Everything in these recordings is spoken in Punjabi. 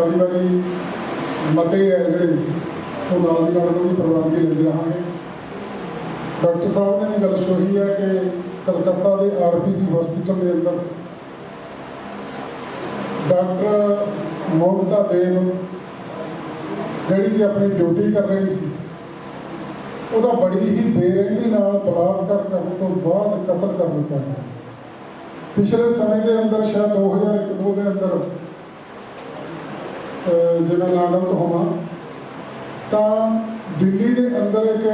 ਵਾਰੀ ਵਾਰੀ ਮਤੇ ਹੈ ਜਿਹੜੇ ਉਹ ਨਾਲ ਦੀ ਨਾਲ ਉਹਦੀ ਪ੍ਰਵਾਨਗੀ ਲੈਂਦੇ ਰਹਾਂਗੇ। ਡਾਕਟਰ ਸਾਹਿਬ ਨੇ ਵੀ ਗੱਲ ਸੋਹੀ ਹੈ ਕਿ ਕਲਕੱਤਾ ਦੇ ਆਰਪੀਜੀ ਹਸਪੀਟਲ ਦੇ ਅੰਦਰ ਡਾਕਟਰ ਮਮਤਾ ਦੇਵ, ਜਿਹੜੀ ਕਿ ਆਪਣੀ ਡਿਊਟੀ ਕਰ ਰਹੀ ਸੀ, ਉਹਦਾ ਬੜੀ ਹੀ ਬੇਰਹਿਮੀ ਨਾਲ ਬਲਾਤਕਾਰ ਕਰਨ ਤੋਂ ਬਾਅਦ ਕਤਲ ਕਰ ਦਿੱਤਾ ਗਿਆ। ਪਿਛਲੇ ਸਮੇਂ ਦੇ ਅੰਦਰ ਸ਼ਾਇਦ 2001-2 ਦੇ ਅੰਦਰ ਅਹ ਹੋਵਾਂ ਤਾਂ ਦਿੱਲੀ ਦੇ ਅੰਦਰ ਇੱਕ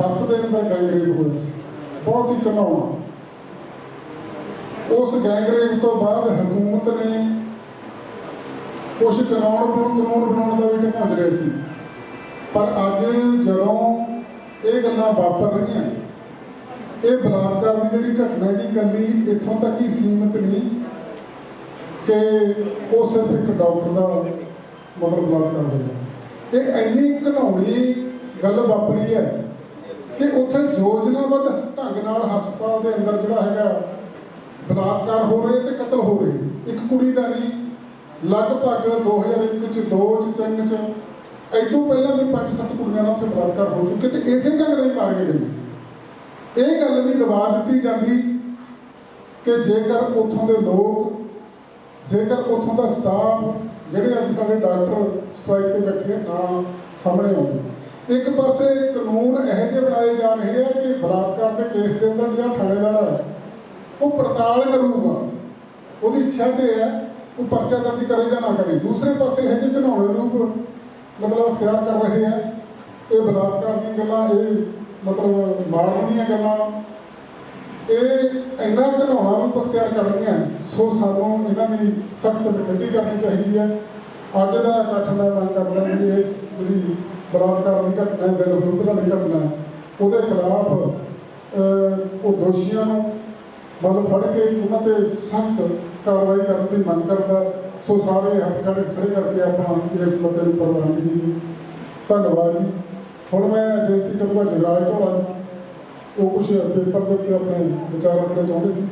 ਬੱਸ ਦੇ ਅੰਦਰ ਗੈਂਗਰੇਪ ਹੋਇਆ ਸੀ। ਬਹੁਤ ਹੀ ਘਿਨਾਉਣਾ ਉਸ ਗੈਂਗਰੇਪ ਤੋਂ ਬਾਅਦ ਹਕੂਮਤ ਨੇ ਕੁਝ ਕਾਨੂੰਨ ਕਾਨੂੰਨ ਬਣਾਉਣ ਦਾ ਵੀ ਢੰਗ ਰਹੇ ਸੀ। ਪਰ ਅੱਜ ਜਦੋਂ ਇਹ ਗੱਲਾਂ ਵਾਪਰ ਰਹੀਆਂ, ਇਹ ਬਲਾਤਕਾਰ ਦੀ ਜਿਹੜੀ ਘਟਨਾ ਦੀ ਕੱਲੀ ਇੱਥੋਂ ਤੱਕ ਹੀ ਸੀਮਿਤ ਨਹੀਂ ਕਿ ਉਹ ਸਿਰਫ ਇੱਕ ਡਾਕਟਰ ਦਾ ਮਤਲਬ ਬਲਾਤਕਾਰ ਹੋਇਆ ਇਹ ਇੰਨੀ ਘਿਨਾਉਣੀ ਗੱਲ ਵਾਪਰੀ ਹੈ ਕਿ ਉੱਥੇ ਯੋਜਨਾਬੱਧ ਢੰਗ ਨਾਲ ਹਸਪਤਾਲ ਦੇ ਅੰਦਰ ਜਿਹੜਾ ਹੈਗਾ ਬਲਾਤਕਾਰ ਹੋ ਰਹੇ ਤੇ ਕਤਲ ਹੋ ਰਹੇ। ਇੱਕ ਕੁੜੀ ਦਾ ਨਹੀਂ, ਲਗਭਗ 2001 ਚ 2 ਚ 3 ਚ ਇਦੋਂ ਪਹਿਲਾਂ ਵੀ 5-7 ਕੁੜੀਆਂ ਨਾਲ ਉੱਥੇ ਬਲਾਤਕਾਰ ਹੋ ਚੁੱਕੇ ਤੇ ਇਸੇ ਢੰਗ ਨਾਲ ਹੀ ਮਾਰੇ ਗਏ ਇਹ ਗੱਲ ਵੀ ਦਬਾ ਦਿੱਤੀ ਜਾਂਦੀ ਕਿ ਜੇਕਰ ਉੱਥੋਂ ਦੇ ਲੋਕ ਜੇਕਰ ਉੱਥੋਂ ਦਾ ਸਟਾਫ ਜਿਹੜੇ ਅੱਜ ਸਾਡੇ ਡਾਕਟਰ ਸਟ੍ਰਾਈਕ ਤੇ ਬੈਠੇ ਨਾ ਸਾਹਮਣੇ ਆਉਂਦੇ। ਇੱਕ ਪਾਸੇ ਕਾਨੂੰਨ ਇਹੋ ਜਿਹੇ ਬਣਾਏ ਜਾ ਰਹੇ ਆ ਕਿ ਬਲਾਤਕਾਰ ਦੇ ਕੇਸ ਦੇ ਅੰਦਰ ਜਿਹੜਾ ਥਾਣੇਦਾਰ ਹੈ ਉਹ ਪੜਤਾਲ ਕਰੂਗਾ। ਉਹਦੀ ਇੱਛਾ ਤੇ ਹੈ ਉਹ ਪਰਚਾ ਦਰਜ ਕਰੇ ਜਾਂ ਨਾ ਕਰੇ। ਦੂਸਰੇ ਪਾਸੇ ਇਹ ਜਿਹੇ ਘਿਨਾਉਣੇ ਰੂਪ ਮਤਲਬ ਅਖਤਿਆਰ ਕਰ ਰਹੇ ਆ। ਇਹ ਬਲਾਤਕਾਰ ਦੀਆਂ ਗੱਲਾਂ, ਇਹ ਮਤਲਬ ਮਾਰਨ ਦੀਆਂ ਗੱਲਾਂ ਇਹ ਇੰਨਾ ਘਿਨਾਉਣਾ ਵੀ ਅਖਤਿਆਰ ਕਰ ਸੋ ਸਾਨੂੰ ਇਹਨਾਂ ਦੀ ਸਖਤ ਨਿਖੇਧੀ ਕਰਨੀ ਚਾਹੀਦੀ ਹੈ। ਅੱਜ ਦਾ ਇਕੱਠ ਦਾ ਮੰਗ ਕਰਦਾ ਕਿ ਇਸ ਜਿਹੜੀ ਬਲਾਤਕਾਰ ਦੀ ਘਟਨਾ ਹੈ ਦਿਲ ਵਿਰੁੱਧ ਵਾਲੀ ਘਟਨਾ ਉਹਦੇ ਖਿਲਾਫ ਉਹ ਦੋਸ਼ੀਆਂ ਨੂੰ ਮਤਲਬ ਫੜ ਕੇ ਉਹਨਾਂ ਤੇ ਸਖਤ ਕਾਰਵਾਈ ਕਰਨ ਦੀ ਮੰਗ ਕਰਦਾ ਸੋ ਸਾਰੇ ਹੱਥ ਖੜੇ ਖੜੇ ਕਰਕੇ ਆਪਾਂ ਇਸ ਮਤੇ ਨੂੰ ਪ੍ਰਵਾਨਗੀ ਦਿੱਤੀ ਧੰਨਵਾਦ ਜੀ। ਹੁਣ ਮੈਂ ਬੇਨਤੀ ਕਰੂੰਗਾ ਜਗਰਾਜ ਢੋਲਾ ਜੀ ਉਹ ਕੁਝ ਪੇਪਰ ਦੇ ਉੱਤੇ ਆਪਣੇ ਵਿਚਾਰ ਰੱਖਣਾ ਚਾਹੁੰਦੇ ਸੀ?